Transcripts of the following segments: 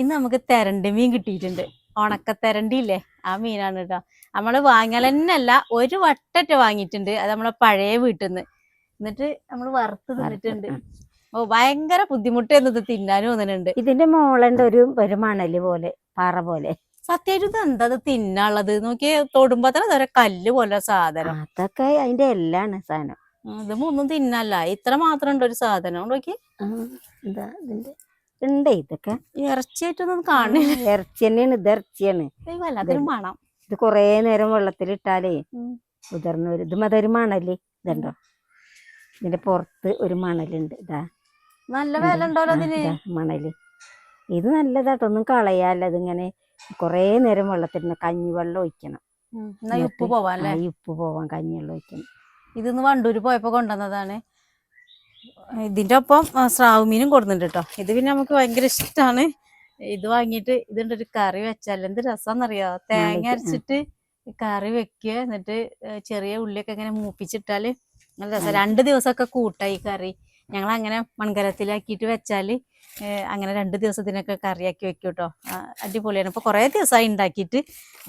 ഇന്ന് നമുക്ക് തെരണ്ടി മീൻ കിട്ടിയിട്ടുണ്ട്. ഉണക്ക തെരണ്ടി ഇല്ലേ ആ മീനാണ് കേട്ടോ നമ്മൾ വാങ്ങലന്നല്ല ഒരു വട്ടറ്റ വാങ്ങിയിട്ടുണ്ട്. അത് നമ്മളെ പഴയ വീട്ടിൽ നിന്ന് എന്നിട്ട് നമ്മൾ വറുത്ത് തിന്നിട്ടുണ്ട്. ഓ ഭയങ്കര ബുദ്ധിമുട്ടായിരുന്നു ഇത് തിന്നാനും തോന്നുന്നുണ്ട്. ഇതിന്റെ മോളന്റെ ഒരു ഒരു മണൽ പോലെ പാറ പോലെ. സത്യമായിട്ട് ഇത് എന്താ തിന്നാനുള്ളത്? നോക്കി തൊടുമ്പോ തന്നെ അതൊരു കല്ല് പോലെ സാധനം. അതൊക്കെ അതിന്റെ എല്ലാണ് സാധനം. ഇത് തിന്നല്ല. ഇത്ര മാത്രം ഉണ്ട് ഒരു സാധനം നോക്കി എന്താ ഇതിന്റെ ഉണ്ട് ഇതൊക്കെ. ഇറച്ചിയായിട്ടൊന്നും കാണില്ല ഇറച്ചി തന്നെയാണ് ഇത് ഇറച്ചിയാണ്. വല്ലാത്തൊരു മണം. ഇത് കൊറേ നേരം വെള്ളത്തിലിട്ടാലേ. ഉതിർന്നു വരും. ഇത് മതൊരു മണൽ. ഇതുണ്ടോ? ഇതിന്റെ പുറത്ത് ഒരു മണലുണ്ട്. ഇതാ. നല്ല വില ഉണ്ടല്ലോ അതിന് മണൽ. ഇത് നല്ലതാട്ടോ. ഒന്നും കളയാല്ല. ഇതിങ്ങനെ കൊറേ നേരം വെള്ളത്തിലിടണം. കഞ്ഞിവെള്ളം ഒഴിക്കണം. ഉപ്പ് പോവാൻ ഉപ്പ് പോവാൻ കഞ്ഞിവെള്ളം ഒഴിക്കണം. ഇതൊന്ന് വണ്ടൂര് പോയപ്പോ കൊണ്ടുവന്നതാണ്. ഇതിന്റെ ഒപ്പം സ്രാവ് മീനും കൊടുക്കുന്നുണ്ട് കേട്ടോ. ഇത് പിന്നെ നമുക്ക് ഭയങ്കര ഇഷ്ടമാണ് ഇത് വാങ്ങിയിട്ട് ഇതിന്റെ ഒരു കറി വെച്ചാൽ എന്ത് രസാന്നറിയോ? തേങ്ങ അരച്ചിട്ട് കറി വെക്കുക എന്നിട്ട് ചെറിയ ഉള്ളിയൊക്കെ ഇങ്ങനെ മൂപ്പിച്ചിട്ടാൽ നല്ല രസം. രണ്ട് ദിവസമൊക്കെ കൂട്ടായി കറി. ഞങ്ങൾ അങ്ങനെ മൺകലത്തിലാക്കിയിട്ട് വെച്ചാൽ അങ്ങനെ രണ്ട് ദിവസത്തിനൊക്കെ കറിയാക്കി വെക്കും കേട്ടോ. അടിപൊളിയാണ്. ഇപ്പൊ കുറേ ദിവസമായി ഉണ്ടാക്കിയിട്ട്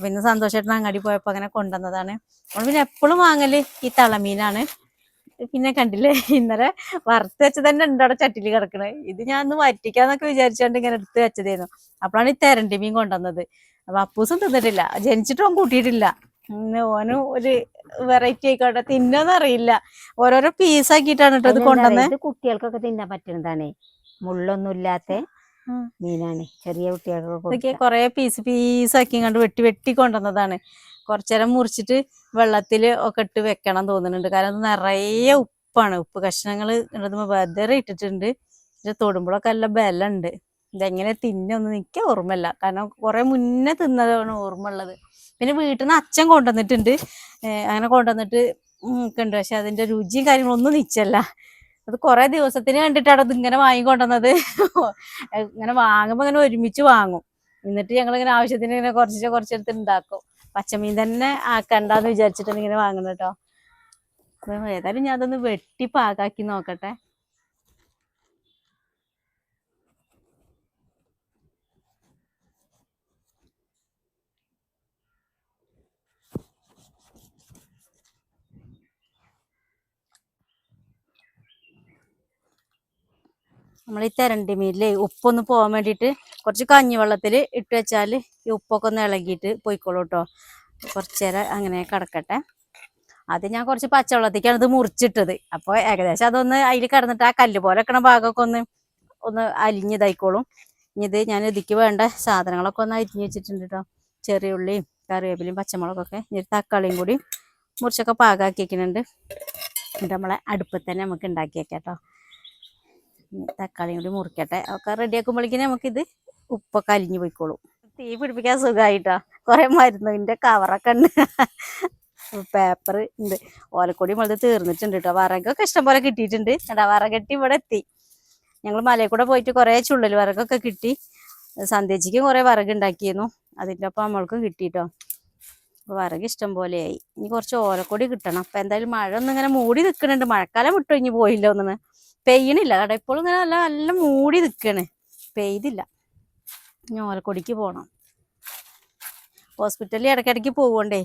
പിന്നെ സന്തോഷമായിട്ട് അങ്ങാടി പോയപ്പോ അങ്ങനെ കൊണ്ടുവന്നതാണ്. നമ്മൾ പിന്നെ എപ്പോഴും വാങ്ങൽ ഈ തളമീനാണ്. പിന്നെ കണ്ടില്ലേ? ഇന്നലെ വറുത്ത് വെച്ചത് തന്നെ ഉണ്ട് അവിടെ ചട്ടിയിൽ കിടക്കണേ. ഇത് ഞാൻ ഒന്ന് വറ്റിക്കാന്നൊക്കെ വിചാരിച്ചോണ്ട് ഇങ്ങനെ എടുത്ത് വെച്ചതേന്നു അപ്പോഴാണ് ഈ തെരണ്ടി മീൻ കൊണ്ടുവന്നത്. അപ്പൊ അപ്പൂസും തിന്നിട്ടില്ല. ജനിച്ചിട്ടും കൂട്ടിയിട്ടില്ല. ഓന് ഒരു വെറൈറ്റി ആയിക്കോട്ടെ തിന്നോന്ന് അറിയില്ല. ഓരോരോ പീസ് ആക്കിയിട്ടാണ് കേട്ടോ ഇത് കൊണ്ടുവന്നത് കുട്ടികൾക്കൊക്കെ തിന്നാൻ പറ്റുന്നതാണേ. മുള്ളൊന്നും ഇല്ലാത്ത. മീനാണ്. ചെറിയ കുട്ടികൾക്കൊക്കെ. കൊറേ പീസ് പീസ് ആക്കി കണ്ട് വെട്ടി വെട്ടി കൊണ്ടുവന്നതാണ്. കുറച്ചേരം മുറിച്ചിട്ട് വെള്ളത്തിൽ ഒക്കെ ഇട്ട് വെക്കണം തോന്നുന്നുണ്ട്. കാരണം അത് നിറയെ ഉപ്പാണ്. ഉപ്പ് കഷ്ണങ്ങൾ വെതറി ഇട്ടിട്ടുണ്ട്. ഇത് തൊടുമ്പോഴൊക്കെ നല്ല ബലമുണ്ട്. ഇതെങ്ങനെ തിന്നൊന്നും എനിക്ക് ഓർമ്മയില്ല. കാരണം കുറെ മുന്നേ തിന്നതാണ് ഓർമ്മ ഉള്ളത് പിന്നെ വീട്ടിൽ നിന്ന് അച്ഛൻ കൊണ്ടുവന്നിട്ടുണ്ട്. അങ്ങനെ കൊണ്ടുവന്നിട്ട് ഉണ്ട്. പക്ഷെ അതിന്റെ രുചിയും കാര്യങ്ങളൊന്നും നിച്ചല്ല. അത് കുറെ ദിവസത്തിന് കണ്ടിട്ടാണ് അത് ഇങ്ങനെ വാങ്ങിക്കൊണ്ടുവന്നത് ഇങ്ങനെ വാങ്ങുമ്പോ ഇങ്ങനെ ഒരുമിച്ച് വാങ്ങും. എന്നിട്ട് ഞങ്ങൾ ഇങ്ങനെ ആവശ്യത്തിന് ഇങ്ങനെ കുറച്ച് കുറച്ചെടുത്ത് ഉണ്ടാക്കും. പച്ചമീൻ തന്നെ ആക്കണ്ടെന്ന് വിചാരിച്ചിട്ടാണ് ഇങ്ങനെ വാങ്ങുന്നത് കേട്ടോ ഏതായാലും ഞാൻ അതൊന്ന് വെട്ടി പാകാക്കി നോക്കട്ടെ. നമ്മൾ ഈ തെരണ്ടി മീനിലെ ഉപ്പൊന്ന് പോകാൻ വേണ്ടിയിട്ട് കുറച്ച് കഞ്ഞിവെള്ളത്തിൽ ഇട്ട് വെച്ചാൽ ഈ ഉപ്പൊക്കെ ഒന്ന് ഇളകിയിട്ട് പോയിക്കോളൂ കേട്ടോ കുറച്ച് നേരം അങ്ങനെ കിടക്കട്ടെ. അത് ഞാൻ കുറച്ച് പച്ചവെള്ളത്തേക്കാണ് ഇത് മുറിച്ചിട്ടത്. അപ്പോൾ ഏകദേശം അതൊന്ന് അതിൽ കിടന്നിട്ട് ആ കല്ല് പോലെ വെക്കണ ഭാഗമൊക്കെ ഒന്ന് ഒന്ന് അലിഞ്ഞതായിക്കോളും ഇനി ഇത് ഞാൻ ഇതിക്ക് വേണ്ട സാധനങ്ങളൊക്കെ ഒന്ന് അരിഞ്ഞ് വെച്ചിട്ടുണ്ട് കേട്ടോ ചെറിയ ഉള്ളിയും കറിവേപ്പിലയും പച്ചമുളകൊക്കെ ഇനി തക്കാളിയും കൂടി മുറിച്ചൊക്കെ പാകാക്കി വെക്കുന്നുണ്ട് നമ്മളെ അടുപ്പത്ത് തന്നെ നമുക്ക് ഉണ്ടാക്കി വെക്കാം കേട്ടോ ഇനി തക്കാളിയും കൂടി മുറിക്കട്ടെ. ഒക്കെ റെഡി ആക്കുമ്പോഴേക്കിനെ നമുക്കിത് ഉപ്പൊക്കെ അലിഞ്ഞു പോയിക്കോളും. തീ പിടിപ്പിക്കാൻ സുഖമായിട്ടാ കുറെ മരുന്നിന്റെ കവറൊക്കെ ഉണ്ട്. പേപ്പർ ഉണ്ട്. ഓലക്കൊടി മുളത് തീർന്നിട്ടുണ്ട് കേട്ടോ വറകൊക്കെ ഇഷ്ടംപോലെ കിട്ടിയിട്ടുണ്ട്. എടാ വറകെട്ടി ഇവിടെ എത്തി. ഞങ്ങൾ മലയിൽ കൂടെ പോയിട്ട് കുറേ ചുള്ളൽ വറകൊക്കെ കിട്ടി. സന്ധ്യച്ചിക്കും കുറേ വറക് ഉണ്ടാക്കിയിരുന്നു അതിന്റെ ഒപ്പം നമ്മൾക്കും കിട്ടിട്ടോ. അപ്പൊ വിറക് ഇഷ്ടം പോലെയായി. ഇനി കുറച്ച് ഓലക്കൊടി കിട്ടണം. അപ്പം എന്തായാലും മഴ ഒന്നും ഇങ്ങനെ മൂടി നിൽക്കുന്നുണ്ട് മഴക്കാലം വിട്ടു ഇനി പോയില്ല ഒന്നും പെയ്യണില്ല. കേട്ടോ ഇപ്പോഴും ഇങ്ങനെ നല്ല നല്ല മൂടി നിൽക്കണ് പെയ്തില്ല. ഇനി ഓലക്കൊടിക്ക് പോകണം ഹോസ്പിറ്റലിൽ ഇടയ്ക്കിടയ്ക്ക് പോവണ്ടേ.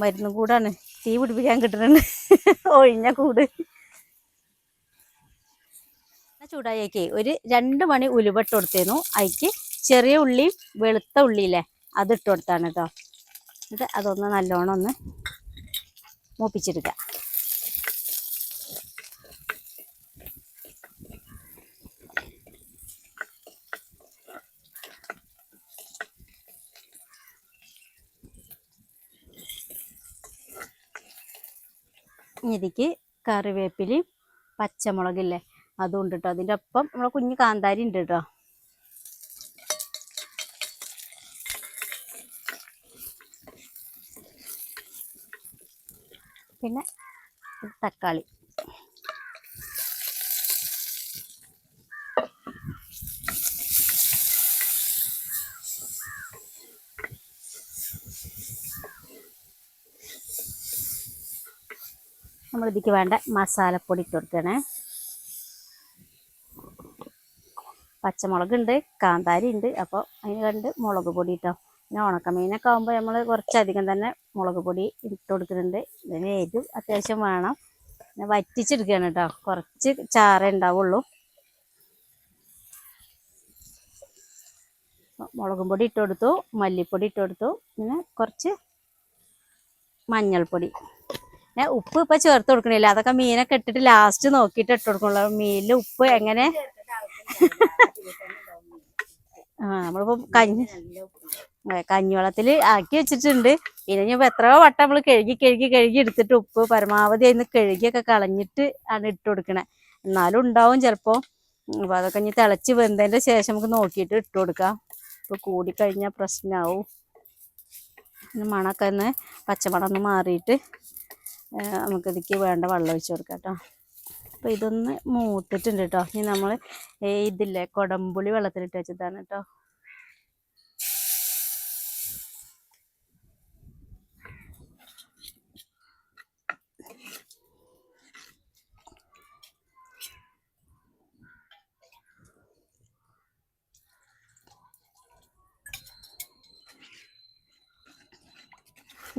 മരുന്നും കൂടാണ്. തീ പിടിപ്പിക്കാൻ കിട്ടുന്നുണ്ട് ഒഴിഞ്ഞ കൂട്. ചൂടായേക്കേ. ഒരു രണ്ട് മണി ഉലുവട്ട് കൊടുത്തേന്നു അതിക്ക് ചെറിയ ഉള്ളി വെളുത്ത ഉള്ളിയില്ലേ അത് ഇട്ട് കൊടുത്താണ് കേട്ടോ ഇത് അതൊന്ന് നല്ലോണം ഒന്ന് മൂപ്പിച്ചെടുക്കുക ഇനി ഇതിക്ക് കറിവേപ്പിലയും പച്ചമുളകില്ലേ? അതും ഉണ്ട് കേട്ടോ അതിന്റെ ഒപ്പം നമ്മളെ കുഞ്ഞ് കാന്താരി ഉണ്ട് കേട്ടോ പിന്നെ തക്കാളി. നമ്മൾ ഇതിക്ക് വേണ്ട മസാലപ്പൊടി ഇട്ട് പച്ചമുളകുണ്ട് പച്ചമുളക് കാന്താരി ഉണ്ട്. അപ്പോൾ അതിന് കണ്ട് മുളക് പൊടി ഇട്ടോ. പിന്നെ ഉണക്കമീനൊക്കെ ആകുമ്പോൾ നമ്മൾ കുറച്ചധികം തന്നെ മുളക് പൊടി ഇട്ട് കൊടുക്കുന്നുണ്ട് ഇതിന് എരിവ് അത്യാവശ്യം വേണം. പിന്നെ വറ്റിച്ചെടുക്കുകയാണ് കേട്ടോ. കുറച്ച് ചാറേ ഉണ്ടാവുള്ളൂ. മുളകും പൊടി ഇട്ട് കൊടുത്തു മല്ലിപ്പൊടി ഇട്ട് കൊടുത്തു പിന്നെ കുറച്ച് മഞ്ഞൾപ്പൊടി. പിന്നെ ഉപ്പ് ഇപ്പൊ ചേർത്ത് കൊടുക്കണില്ല. അതൊക്കെ മീനൊക്കെ ഇട്ടിട്ട് ലാസ്റ്റ് നോക്കിയിട്ട് ഇട്ട് കൊടുക്കണല്ലോ മീനിൽ ഉപ്പ് എങ്ങനെ? ആ നമ്മളിപ്പോ കഞ്ഞി കഞ്ഞിവെള്ളത്തിൽ ആക്കി വെച്ചിട്ടുണ്ട്. പിന്നെ ഇനിയിപ്പോ എത്രയോ വട്ടം നമ്മൾ കഴുകി കഴുകി കഴുകി എടുത്തിട്ട് ഉപ്പ് പരമാവധി അതിന് കഴുകിയൊക്കെ കളഞ്ഞിട്ട് ആണ് ഇട്ട് കൊടുക്കണേ. എന്നാലും ഉണ്ടാവും ചിലപ്പോ. അപ്പൊ അതൊക്കെ ഇനി തിളച്ച് വെന്തതിന്റെ ശേഷം നമുക്ക് നോക്കിയിട്ട് ഇട്ട് കൊടുക്കാം. ഇപ്പൊ കൂടിക്കഴിഞ്ഞാൽ പ്രശ്നമാവും മണമൊക്കെ ഒന്ന് പച്ചമണം ഒന്ന് മാറിയിട്ട് ഏഹ് നമുക്ക് ഇതിക്ക് വേണ്ട വെള്ളം ഒഴിച്ച് കൊടുക്കാം കേട്ടോ. അപ്പോൾ ഇതൊന്ന് മൂത്തിട്ടുണ്ട് കേട്ടോ. ഇനി നമ്മൾ ഇതില്ലേ കൊടമ്പുളി വെള്ളത്തിലിട്ട് വെച്ചതാണ് കേട്ടോ.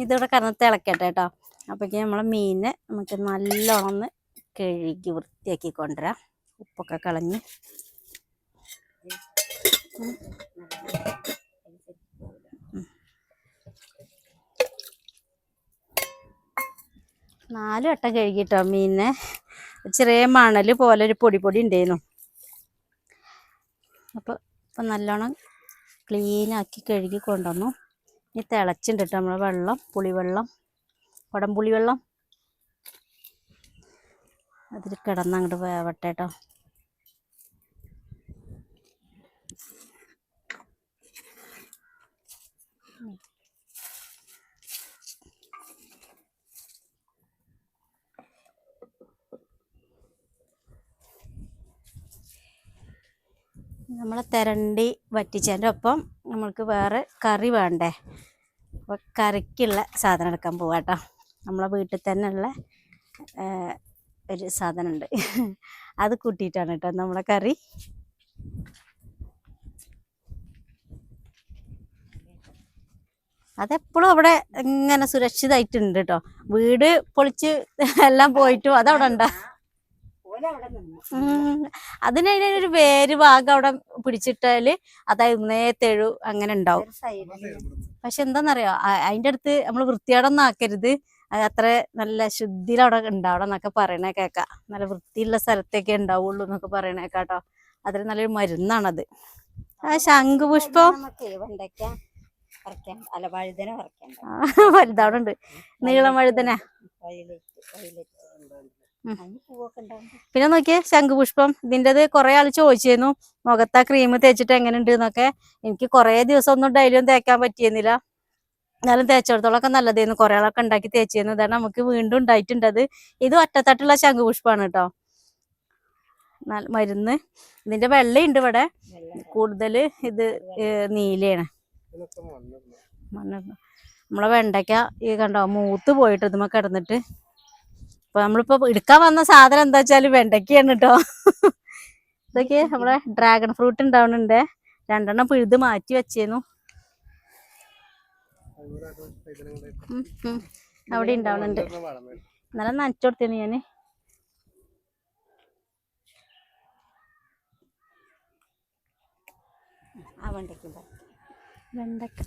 ഇതിവിടെ കറന്ന് തിളക്കട്ടെ കേട്ടോ. അപ്പോഴേക്കും നമ്മളെ മീനിനെ നമുക്ക് നല്ലോണം കഴുകി വൃത്തിയാക്കി കൊണ്ടുവരാം. ഉപ്പൊക്കെ കളഞ്ഞ്. നാല് വട്ടം കഴുകിട്ടോ മീനിനെ. ചെറിയ മണൽ പോലെ ഒരു പൊടി പൊടി ഉണ്ടായിരുന്നു. അപ്പോൾ ഇപ്പം നല്ലോണം ക്ലീനാക്കി കഴുകി കൊണ്ടുവന്നു. ഇനി തിളച്ചിട്ടുണ്ട് നമ്മളെ വെള്ളം പുളിവെള്ളം. കുടംപുളി വെള്ളം. അതിൽ കിടന്ന് അങ്ങോട്ട് വേവട്ടെ കേട്ടോ നമ്മൾ തിരണ്ടി വറ്റിച്ചതിന്റെ ഒപ്പം നമ്മൾക്ക് വേറെ കറി വേണ്ടേ? അപ്പോൾ കറിക്കുള്ള സാധനം എടുക്കാൻ പോവാം കേട്ടോ നമ്മളെ വീട്ടിൽ തന്നെ ഉള്ള ഒരു സാധനമുണ്ട്. അത് കൂട്ടിയിട്ടാണ് കേട്ടോ നമ്മളെ കറി. അതെപ്പോഴും അവിടെ ഇങ്ങനെ സുരക്ഷിതമായിട്ടുണ്ട് കേട്ടോ വീട് പൊളിച്ച് എല്ലാം പോയിട്ടും അതവിടെ ഉണ്ടോ. അതിനൊരു വേര് ഭാഗം അവിടെ പിടിച്ചിട്ടാൽ അതായത് തെഴു അങ്ങനെ ഉണ്ടാവും. പക്ഷെ എന്താന്നറിയോ അ- അതിന്റെ അടുത്ത് നമ്മൾ വൃത്തിയാടൊന്നും ആക്കരുത്. അത് അത്ര നല്ല ശുദ്ധിയിൽ അവിടെ ഉണ്ടാവണം എന്നൊക്കെ പറയണേ കേൾക്കാം നല്ല വൃത്തിയുള്ള സ്ഥലത്തേക്കേ ഉണ്ടാവുള്ളൂ എന്നൊക്കെ പറയണേ കേട്ടോ അതിൽ നല്ലൊരു മരുന്നാണത്. ആ ശംഖുപുഷ്പം? ഉണ്ട് നീളം വഴുതന? പിന്നെ നോക്കിയേ ശംഖുപുഷ്പം. ഇതിന്റെത് കുറെ ആൾ ചോദിച്ചിരുന്നു മുഖത്താ ആ ക്രീം തേച്ചിട്ട് എങ്ങനെയുണ്ട് എന്നൊക്കെ. എനിക്ക് കുറെ ദിവസം ഒന്നും ഡെയിലി ഒന്നും തേക്കാൻ പറ്റിയിരുന്നില്ല. എന്നാലും തേച്ചിടത്തോളൊക്കെ നല്ലതായിരുന്നു കുറെ ആളൊക്കെ ഉണ്ടാക്കി തേച്ചിരുന്നു ഇതാണ് നമുക്ക് വീണ്ടും ഉണ്ടായിട്ടുണ്ടത് ഇത് ഒറ്റത്തട്ടുള്ള ശംഖുപുഷ്പമാണ് കേട്ടോ മരുന്ന്. ഇതിന്റെ വെള്ളയുണ്ട് ഇവിടെ. കൂടുതൽ ഇത് നീലയാണ്. നമ്മളെ വെണ്ടയ്ക്ക ഈ കണ്ടോ മൂത്ത് പോയിട്ട് ഇതുമ്മ കിടന്നിട്ട്. അപ്പൊ നമ്മളിപ്പോ എടുക്കാൻ വന്ന സാധനം എന്താ വെച്ചാൽ വെണ്ടയ്ക്കയാണ് കേട്ടോ ഇതൊക്കെ നമ്മളെ ഡ്രാഗൺ ഫ്രൂട്ട് ഉണ്ടാവുന്നുണ്ട് രണ്ടെണ്ണം പിഴുത് മാറ്റി ഉം. അവിടെ ഉണ്ടാവുന്നുണ്ട് ഇന്നലെ നനച്ചു കൊടുത്തേന് ഞാൻ. ആ വെണ്ടയ്ക്ക വെണ്ടയ്ക്ക.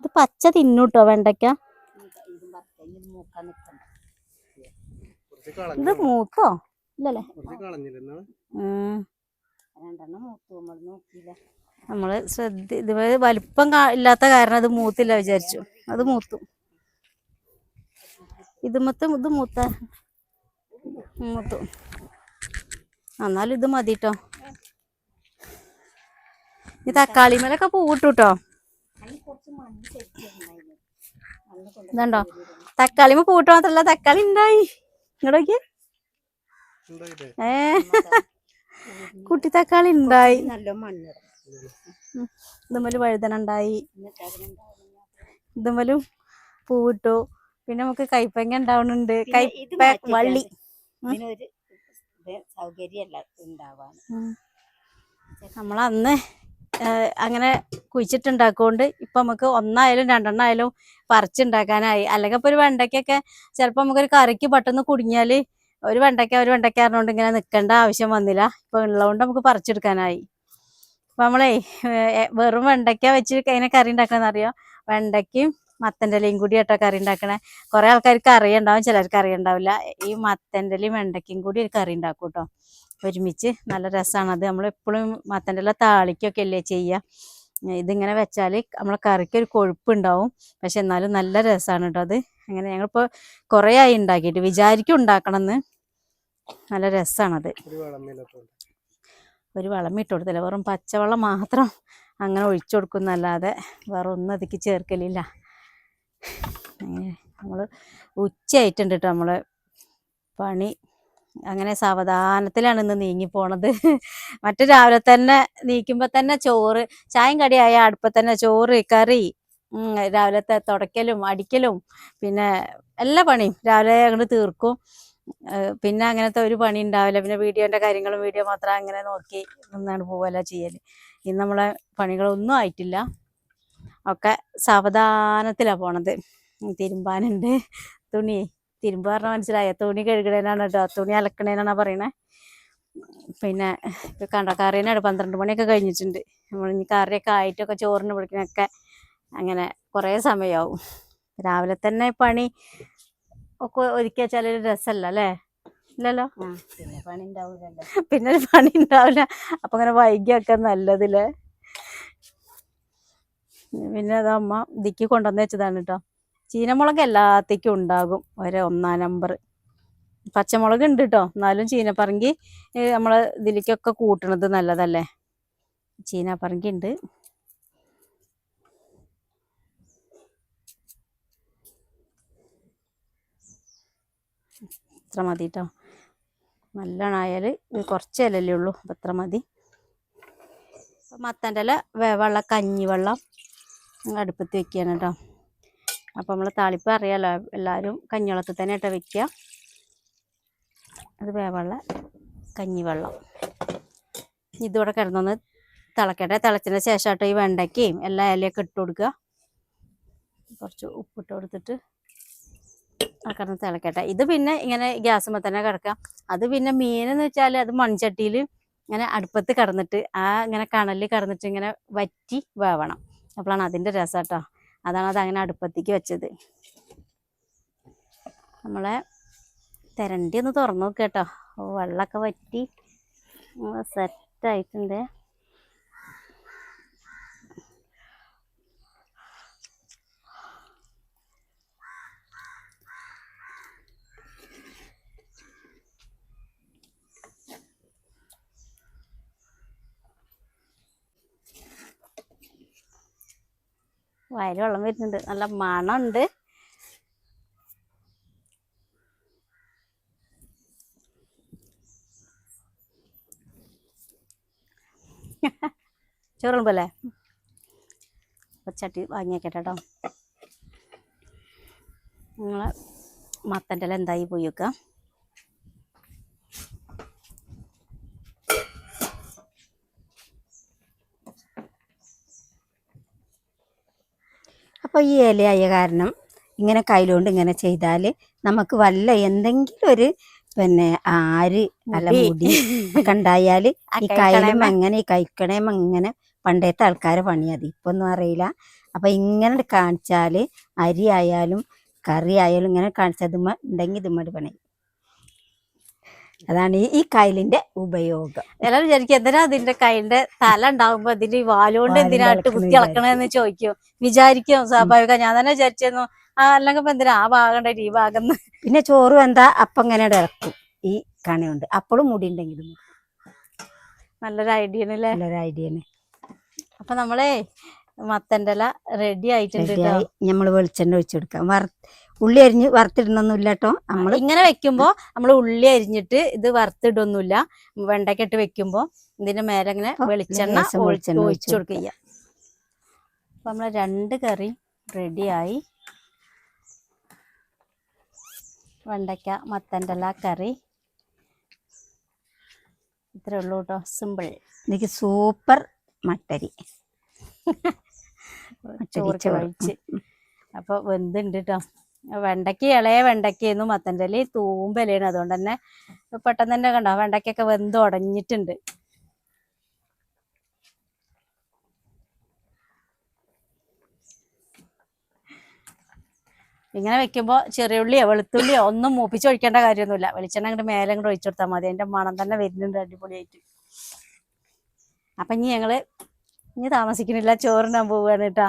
ഇത് പച്ച തിന്നൂട്ടോ വെണ്ടയ്ക്ക. ഇതും മൂത്തോ? ഇല്ലല്ലേ? ഉം. രണ്ടെണ്ണം മൂത്തു. നമ്മൾ നോക്കിയില്ല. നമ്മൾ ശ്രദ്ധ ഇതുപോലെ വലിപ്പം ഇല്ലാത്ത കാരണം അത് മൂത്തില്ല വിചാരിച്ചു. അത് മൂത്തു. ഇത് മൊത്തം ഇത് മൂത്ത മൂത്തു. എന്നാലും ഇത് മതി കേട്ടോ ഈ തക്കാളി മേലൊക്കെ പൂവിട്ടു കേട്ടോ തക്കാളി ഇതുണ്ടോ തക്കാളിമ പൂവിട്ട് മാത്രല്ല തക്കാളി ഉണ്ടായി ഇങ്ങോട്ടേക്ക് ഏ. കുട്ടി തക്കാളി ഉണ്ടായി നല്ല മണ്ണ്. ഇതുമ്മൽ വഴുതന ഉണ്ടായി ഇതുമ്മലും പൂവിട്ടു. പിന്നെ നമുക്ക് കൈപ്പങ്ങ ഉണ്ടാവുന്നുണ്ട് കൈപ്പ വള്ളി. നമ്മളന്ന് ഇത് സൗകര്യമല്ല ഉണ്ടാവാൻ. നമ്മൾ അന്ന് അങ്ങനെ കുഴിച്ചിട്ടുണ്ടാക്കുകൊണ്ട് ഇപ്പൊ നമുക്ക് ഒന്നായാലും രണ്ടെണ്ണായാലും പറിച്ചുണ്ടാക്കാനായി. അല്ലെങ്കിൽ ഇപ്പൊ ഒരു വെണ്ടയ്ക്കൊക്കെ ചിലപ്പോൾ നമുക്കൊരു കറിക്ക് പെട്ടെന്ന് കുടുങ്ങിയാൽ ഒരു വെണ്ടയ്ക്ക ഒരു വെണ്ടയ്ക്ക പറഞ്ഞുകൊണ്ട് ഇങ്ങനെ നിൽക്കേണ്ട ആവശ്യം വന്നില്ല. ഇപ്പൊ ഉള്ളതുകൊണ്ട് നമുക്ക് പറിച്ചെടുക്കാനായി. നമ്മളേ വെറും വെണ്ടയ്ക്ക വെച്ച് അതിനെ കറി ഉണ്ടാക്കണമെന്ന് അറിയാം? വെണ്ടയ്ക്കും മത്തന്റെ ഇലയും കൂടി കേട്ടോ കറി ഉണ്ടാക്കണേ. കുറെ ആൾക്കാർക്ക് അറിയുണ്ടാവും ചിലർക്ക് അറിയണ്ടാവില്ല. ഈ മത്തന്റെ ഇലയും വെണ്ടയ്ക്കും കൂടി ഒരു കറി ഉണ്ടാക്കും കേട്ടോ ഒരുമിച്ച് നല്ല രസമാണ് അത് നമ്മൾ എപ്പോഴും മത്തന്റെ ഇല താളിക്കൊക്കെ അല്ലേ ചെയ്യുക ഇതിങ്ങനെ വെച്ചാൽ നമ്മളെ കറിക്ക് ഒരു കൊഴുപ്പുണ്ടാവും. പക്ഷെ എന്നാലും നല്ല രസമാണ് കേട്ടോ അത്. അങ്ങനെ ഞങ്ങളിപ്പോൾ കുറേ ആയി ഉണ്ടാക്കിയിട്ട് വിചാരിക്കും ഉണ്ടാക്കണമെന്ന് നല്ല രസമാണത് ഒരു വളം ഇട്ട് കൊടുത്തില്ല. വെറും പച്ചവെള്ളം മാത്രം അങ്ങനെ ഒഴിച്ചു കൊടുക്കുന്നല്ലാതെ വേറെ ഒന്നും അതിക്ക് ചേർക്കലില്ല. നമ്മൾ ഉച്ചയായിട്ടുണ്ട് കേട്ടോ നമ്മൾ പണി. അങ്ങനെ സാവധാനത്തിലാണ് ഇന്ന് നീങ്ങി പോണത്. മറ്റു രാവിലെ തന്നെ നീക്കുമ്പോൾ തന്നെ ചോറ് ചായം കടിയായ അടുപ്പത്ത് തന്നെ ചോറ് കറി രാവിലത്തെ തുടയ്ക്കലും അടിക്കലും പിന്നെ എല്ലാ പണിയും രാവിലെ അങ്ങോട്ട് തീർക്കും. പിന്നെ അങ്ങനത്തെ ഒരു പണി ഉണ്ടാവില്ല. പിന്നെ വീഡിയോന്റെ കാര്യങ്ങളും വീഡിയോ മാത്രം അങ്ങനെ നോക്കി നിന്നാണ് പോവല്ല ചെയ്യൽ. ഇന്ന് നമ്മളെ പണികളൊന്നും ആയിട്ടില്ല. ഒക്കെ സാവധാനത്തിലാ പോണത്. തിരുമ്പാനുണ്ട്. തുണി. തിരുമ്പ് പറഞ്ഞാൽ മനസ്സിലായ. തുണി കഴുകണേനാണ് കേട്ടോ. തുണി അലക്കണേനാണ് പറയണേ. പിന്നെ കണ്ട കറീനാണ് പന്ത്രണ്ട് മണിയൊക്കെ കഴിഞ്ഞിട്ടുണ്ട്. നമ്മൾ ഇനി കറിയൊക്കെ ആയിട്ടൊക്കെ ചോറിന് പിടിക്കണൊക്കെ അങ്ങനെ കുറേ സമയമാവും രാവിലെ തന്നെ പണി ഒക്കെ ഒരുക്കി വെച്ചാൽ ഒരു രസമല്ല അല്ലേ? ഇല്ലല്ലോ? പിന്നെ ഒരു പണി ഉണ്ടാവില്ല അപ്പൊ അങ്ങനെ വൈകിയൊക്കെ നല്ലതില്ലേ പിന്നെ അത് അമ്മ ദിക്കി കൊണ്ടുവന്ന് വെച്ചതാണ് കേട്ടോ ചീനമുളക് എല്ലാത്തേക്കും ഉണ്ടാകും ഒരു ഒന്നാം നമ്പർ. പച്ചമുളക് ഉണ്ട് കേട്ടോ എന്നാലും ചീനപ്പറങ്കി നമ്മൾ ഇതിലേക്കൊക്കെ കൂട്ടണത് നല്ലതല്ലേ? ചീനപ്പറങ്കി ഉണ്ട്. ഇത്ര മതി കേട്ടോ നല്ലോണം ആയാൽ ഇത് കുറച്ച് ഇലല്ലേ ഉള്ളൂ അപ്പം അത്ര മതി. അപ്പം മത്തന്റെ ഇല വേവുള്ള കഞ്ഞിവെള്ളം അടുപ്പത്ത് വെക്കുകയാണ് കേട്ടോ അപ്പം നമ്മൾ താളിപ്പ് അറിയാമല്ലോ എല്ലാവരും കഞ്ഞിവെള്ളത്തിൽ തന്നെ കേട്ടോ വെക്കുക അത് വേവുള്ള കഞ്ഞിവെള്ളം. ഇതിവിടെ കിടന്നൊന്ന് തിളക്കട്ടെ. തിളച്ചതിന് ശേഷം ഈ വെണ്ടയ്ക്കയും എല്ലാ ഇലയൊക്കെ ഇട്ട് കൊടുക്കുക. കുറച്ച് ഉപ്പിട്ട് കൊടുത്തിട്ട് കിടന്ന് തിളക്കട്ടെ. ഇത് പിന്നെ ഇങ്ങനെ ഗ്യാസുമ്മ തന്നെ കിടക്കാം. അത് പിന്നെ മീനെന്ന് വെച്ചാൽ അത് മൺചട്ടിയിൽ ഇങ്ങനെ അടുപ്പത്ത് കടന്നിട്ട് ആ ഇങ്ങനെ കണലിൽ കടന്നിട്ട് ഇങ്ങനെ വറ്റി വേവണം. അപ്പോഴാണ് അതിന്റെ രസം കേട്ടോ. അതാണ് അത് അങ്ങനെ അടുപ്പത്തേക്ക് വെച്ചത്. നമ്മളെ തെരണ്ടി ഒന്ന് തുറന്നു നോക്കുക വെള്ളമൊക്കെ വറ്റി. സെറ്റായിട്ടുണ്ട് വയൽ വെള്ളം വരുന്നുണ്ട്. നല്ല മണമുണ്ട്. ചോറുമ്പല്ലേ ചട്ടി വാങ്ങിയേക്കട്ടെ കേട്ടോ നിങ്ങളെ മത്തന്റെ ഇല എന്തായി പോയി വെക്കാം അപ്പോൾ ഈ ഇലയായ കാരണം ഇങ്ങനെ കയ്യിലുകൊണ്ട് ഇങ്ങനെ ചെയ്താൽ നമുക്ക് വല്ല എന്തെങ്കിലും ഒരു പിന്നെ ആര് അല്ല മുടി. ഒക്കെ ഉണ്ടായാൽ ഈ. കയ്യിലും അങ്ങനെ ഈ കൈക്കണയും അങ്ങനെ പണ്ടത്തെ ആൾക്കാരെ പണിയത് ഇപ്പൊന്നും അറിയില്ല അപ്പൊ ഇങ്ങനെ കാണിച്ചാൽ അരി ആയാലും കറി ആയാലും ഇങ്ങനെ കാണിച്ചാൽ ഇതുമ്മ ഉണ്ടെങ്കിൽ ഇതുമ്മടി പണി അതാണ് ഈ കയ്യിലിന്റെ ഉപയോഗം. എല്ലാവരും വിചാരിക്കും എന്തിനാ അതിന്റെ കൈന്റെ തല ഉണ്ടാകുമ്പോ അതിന്റെ ഈ വാലുകൊണ്ട് എന്തിനായിട്ട് കുത്തി ഇളക്കണെന്ന് ചോദിക്കും. വിചാരിക്കും സ്വാഭാവിക. ഞാൻ തന്നെ വിചാരിച്ചിരുന്നു ആ അല്ലെങ്കിൽ ഇപ്പൊ എന്തിനാ? ആ ഭാഗം ഉണ്ടായിട്ട് ഈ ഭാഗം പിന്നെ ചോറ് എന്താ അപ്പം ഇങ്ങനെ ഇറക്കും ഈ കണി കൊണ്ട് അപ്പോഴും മുടി ഉണ്ടെങ്കിൽ നല്ലൊരു ഐഡിയ അല്ലേ നല്ലൊരു ഐഡിയ അപ്പൊ നമ്മളെ മത്തന്റെല ഇല റെഡി ആയിട്ടുണ്ട് നമ്മൾ നമ്മൾ വെളിച്ചെണ്ണ ഒഴിച്ചു കൊടുക്കാം. വറ ഉള്ളി അരിഞ്ഞ് വറുത്തിടുന്നൊന്നുമില്ല കേട്ടോ നമ്മൾ ഇങ്ങനെ വെക്കുമ്പോൾ നമ്മൾ ഉള്ളി അരിഞ്ഞിട്ട് ഇത് വറുത്തിടൊന്നുമില്ല. വെണ്ടയ്ക്ക ഇട്ട് വെക്കുമ്പോ ഇതിന്റെ മേലെ ഇങ്ങനെ വെളിച്ചെണ്ണ ഒഴിച്ചു കൊടുക്കുക. അപ്പൊ നമ്മളെ രണ്ട് കറി റെഡിയായി വെണ്ടയ്ക്ക മത്തന്റെ കറി. ഇത്രേ ഉള്ളൂ കേട്ടോ സിമ്പിൾ എനിക്ക് സൂപ്പർ മട്ടരി. ചോറ് ചോറ്. കഴിച്ച്. അപ്പൊ വെന്തുണ്ട് കേട്ടോ വെണ്ടയ്ക്ക് ഇളയ വെണ്ടയ്ക്കായിരുന്നു മത്തന്റെ ഇല തൂമ്പലയാണ് അതുകൊണ്ട് തന്നെ പെട്ടെന്ന് തന്നെ കണ്ടോ വെണ്ടയ്ക്കൊക്കെ വെന്ത് ഉടഞ്ഞിട്ടുണ്ട്. ഇങ്ങനെ വെക്കുമ്പോൾ ചെറിയ ഉള്ളിയോ വെളുത്തുള്ളിയോ ഒന്നും മൂപ്പിച്ച് ഒഴിക്കേണ്ട കാര്യമൊന്നുമില്ല. വെളിച്ചെണ്ണ അങ്ങോട്ട് മേലെ അങ്ങോട്ട് ഒഴിച്ചു കൊടുത്താൽ മതി. അതിന്റെ മണം തന്നെ വരുന്നുണ്ട് അടിപൊളിയായിട്ട്. അപ്പൊ ഇനി ഞങ്ങൾ ഇനി താമസിക്കുന്നില്ല ചോറിനാൻ പോവുകയാണ് കേട്ടോ.